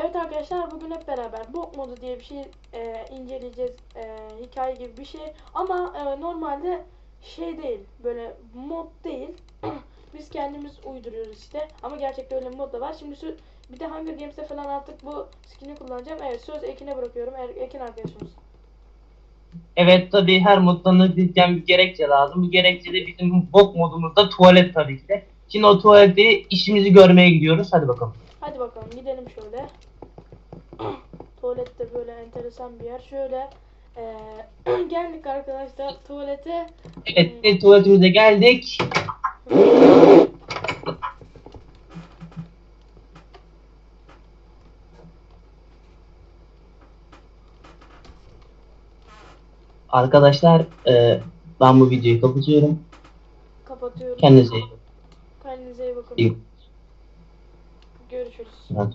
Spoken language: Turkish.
Evet arkadaşlar bugün hep beraber bot modu diye bir şey e, inceleyeceğiz. E, hikaye gibi bir şey. Ama e, normalde şey değil. Böyle mod değil. Biz kendimiz uyduruyoruz işte. Ama gerçekten öyle mod da var. Şimdi bir de Hunger Games'te falan artık bu skin'i kullanacağım. Evet söz Ekin'e bırakıyorum. Er- Ekin arkadaşımız. Evet tabii her moddan bizden bir gerekçe lazım. Bu gerekçe de bizim bot modumuzda tuvalet tabii ki de. Şimdi o tuvalette işimizi görmeye gidiyoruz. Hadi bakalım. Hadi bakalım gidelim şöyle. Tuvalette böyle enteresan bir yer. Şöyle e, geldik arkadaşlar tuvalete. Evet biz tuvaletimize geldik. Arkadaşlar e, ben bu videoyu kapatıyorum. Kapatıyorum. Kendinize iyi bakın. Kendinize iyi bakın. İyi. Görüşürüz. bakın.